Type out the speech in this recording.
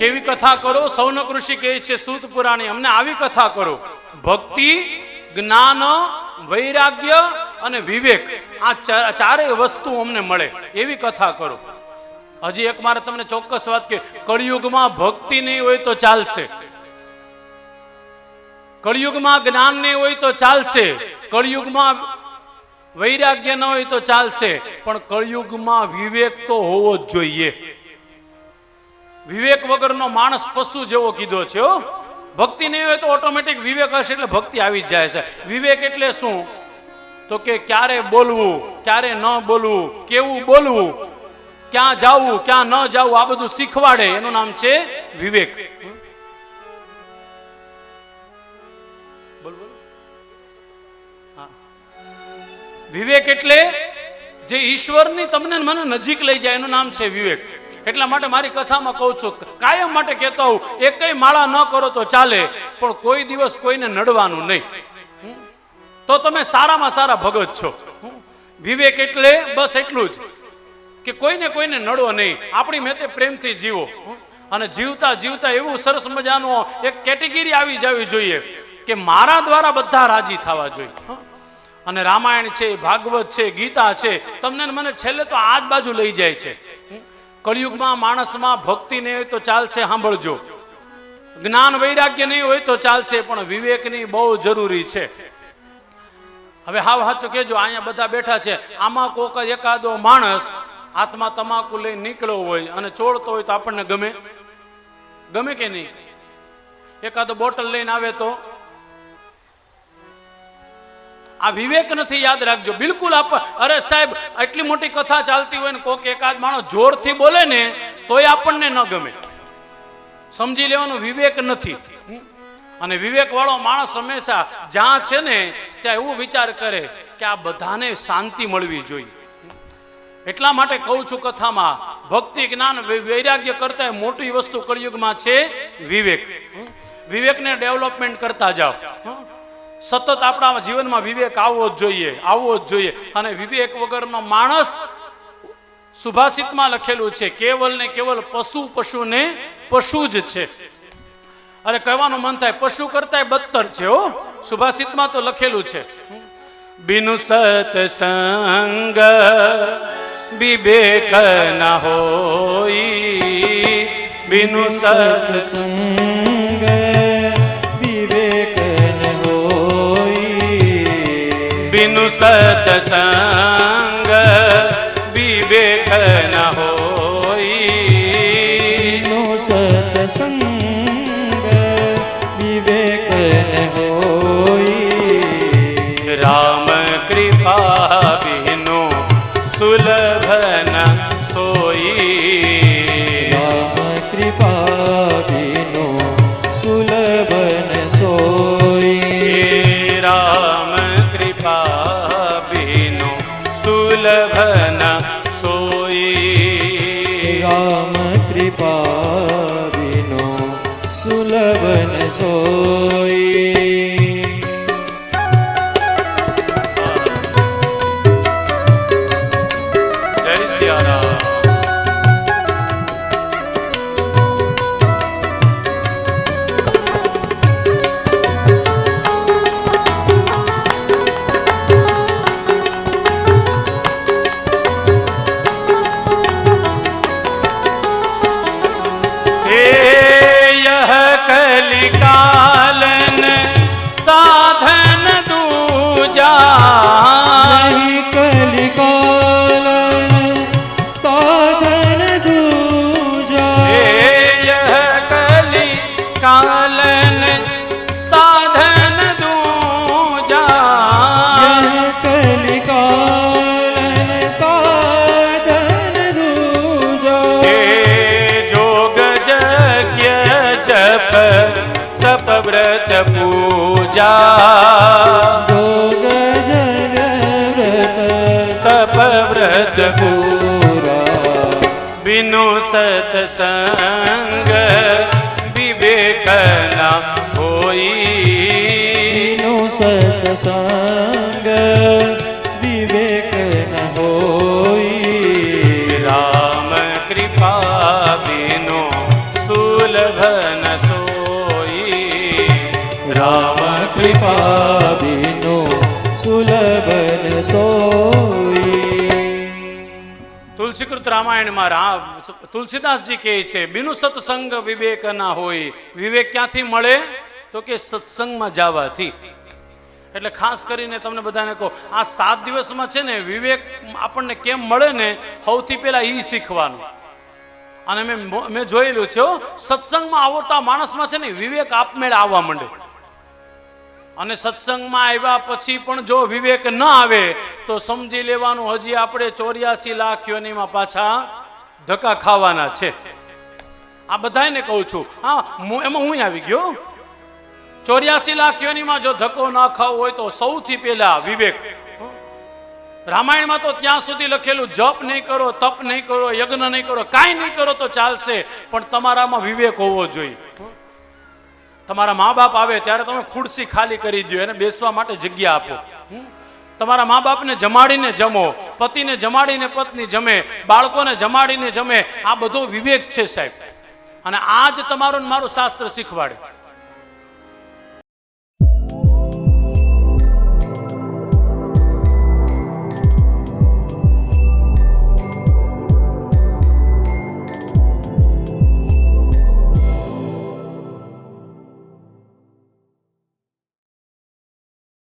કેવી કથા કરો? સૌનક ઋષિ કહે છે સૂત પુરાણી? અમને આવી કથા કરો. ભક્તિ, જ્ઞાન, વૈરાગ્ય અને વિવેક આ ચારેય વસ્તુ અમને મળે. એવી કથા કરો. હજી એક મારે તમને ચોક્કસ વાત કે કળિયુગમાં ભક્તિ નહીં હોય તો ચાલશે. કળિયુગમાં જ્ઞાન નહીં હોય તો ચાલશે. કળિયુગમાં વૈરાગ્ય ન હોય તો ચાલશે. પણ કળિયુગમાં વિવેક તો હોવો જ જોઈએ. વિવેક વગરનો માણસ પશુ જેવો કીધો છે, હો. ભક્તિ નહીં હોય તો ઓટોમેટિક વિવેક હશે એટલે ભક્તિ આવી જ જાય છે. વિવેક એટલે શું? તો કે ક્યારે બોલવું, ક્યારે ન બોલવું, કેવું બોલવું, ક્યાં જાવું, ક્યાં ન જાવું, આ બધું શીખવાડે. એનું નામ છે વિવેક. વિવેક એટલે જે ઈશ્વરની તમને મને નજીક લઈ જાય, એનું નામ છે વિવેક. એટલા માટે મારી કથામાં કહું છું, કાયમ માટે કહેતો હોઉં, એકય માળા ન કરો તો ચાલે, પણ કોઈ દિવસ કોઈને નડવાનું નહીં. તો તમે સારામાં સારા ભગત છો. વિવેક એટલે બસ એટલું જ કે કોઈને કોઈને નડો નહીં. આપણી મેતે પ્રેમથી જીવો. અને જીવતા જીવતા એવું સરસ મજાનું એક કેટેગરી આવી જવી જોઈએ કે મારા દ્વારા બધા રાજી થવા જોઈએ. અને રામાયણ છે, ભાગવત છે, ગીતા છે, તમને મને છેલ્લે તો આ જ બાજુ લઈ જાય છે? કળિયુગમાં માણસમાં ભક્તિ નહીં હોય તો ચાલશે, સાંભળજો. જ્ઞાન વૈરાગ્ય નહીં હોય તો ચાલશે, પણ વિવેકની બહુ જરૂરી છે. હવે હાવ હાચો કહેજો, અહીંયા બધા બેઠા છે. આમાં કોક એકાદો માણસ હાથમાં તમાકુ લઈને નીકળ્યો હોય અને ચોળતો હોય તો આપણને ગમે? ગમે કે નહીં? એકાદો બોટલ લઈને આવે તો આ વિવેક નથી યાદ રાખજો. બિલકુલ આપ અરે સાહેબ એટલી મોટી કથા ચાલતી હોય ને કોક એકાદ માણસ જોરથી બોલે ને, તોય આપણને ન ગમે. સમજી લેવાનું વિવેક નથી. અને વિવેક વાળો માણસ હંમેશા જ્યાં છે ને, ત્યાં એવું વિચાર કરે કે આ બધાને શાંતિ મળવી જોઈએ. એટલા માટે કહું છું કથામાં, ભક્તિ, જ્ઞાન વૈરાગ્ય કરતા મોટી વસ્તુ કળિયુગમાં છે વિવેક. વિવેકને ડેવલપમેન્ટ કરતા જાઓ? સતત આપણા જીવનમાં વિવેક આવવો જ જોઈએ, આવવો જ જોઈએ. અને વિવેક વગરનો માણસ સુભાષિતમાં લખેલું છે, કેવલ ને કેવલ પશુ પશુને પશુ જ છે. અને કહેવાનું મન થાય, પશુ કરતા બદતર છે હો. સુભાષિતમાં તો લખેલું છે, બિનુ સતસંગ વિવેક ન હોય, બિનુ સત સતસંગ વિવેક ન હોય નો સત્સંગ વિવેક ન હોય રામ કૃપા વિનો સુલભ ન સોઈ રામ કૃપા વિનો સુલભ ન સુલભ ન તપવ્રત પૂજા જોગ જગ વ્રત તપવ્રત પૂરા બિનુ સતસંગ વિવેકના હોઈ બિનુ સતસંગ તુલસીકૃત રામાયણમાં રા- તુલસીદાસજી કહે છે, બિનુ સત્સંગ વિવેક ના હોય. વિવેક ક્યાંથી મળે? તો કે સત્સંગમાં જવાથી. એટલે ખાસ કરીને તમને બધાને કહો, આ સાત દિવસમાં છે ને વિવેક આપણને કેમ મળે ને? સૌથી પહેલાં એ શીખવાનું. અને મેં મેં જોયેલું છે સત્સંગમાં આવતા માણસમાં છે ને વિવેક આપમેળે આવવા માંડે. અને સત્સંગમાં આવ્યા પછી પણ જો વિવેક ન આવે, તો સમજી લેવાનું હજી આપણે ચોર્યાસી લાખ યોનીમાં પાછા ધક્કા ખાવાના છે. આ બધાને કહું છું. હા એમાં હું આવી ગયો? ચોર્યાસી લાખ યોનીમાં જો ધક્કો ન ખાવો હોય તો સૌથી પહેલા વિવેક. રામાયણમાં તો ત્યાં સુધી લખેલું, જપ નહીં કરો, તપ નહીં કરો, યજ્ઞ નહીં કરો, કાંઈ નહીં કરો તો ચાલશે, પણ તમારામાં વિવેક હોવો જોઈએ. તમારા મા બાપ આવે ત્યારે તમે ખુરશી ખાલી કરી દો એને બેસવા માટે જગ્યા આપો? તમારા મા બાપને જમાડીને જમો, પતિને જમાડીને પત્ની જમે, બાળકોને જમાડીને જમે, આ બધો વિવેક છે સાહેબ. અને આ જ તમારું મારું શાસ્ત્ર શીખવાડે.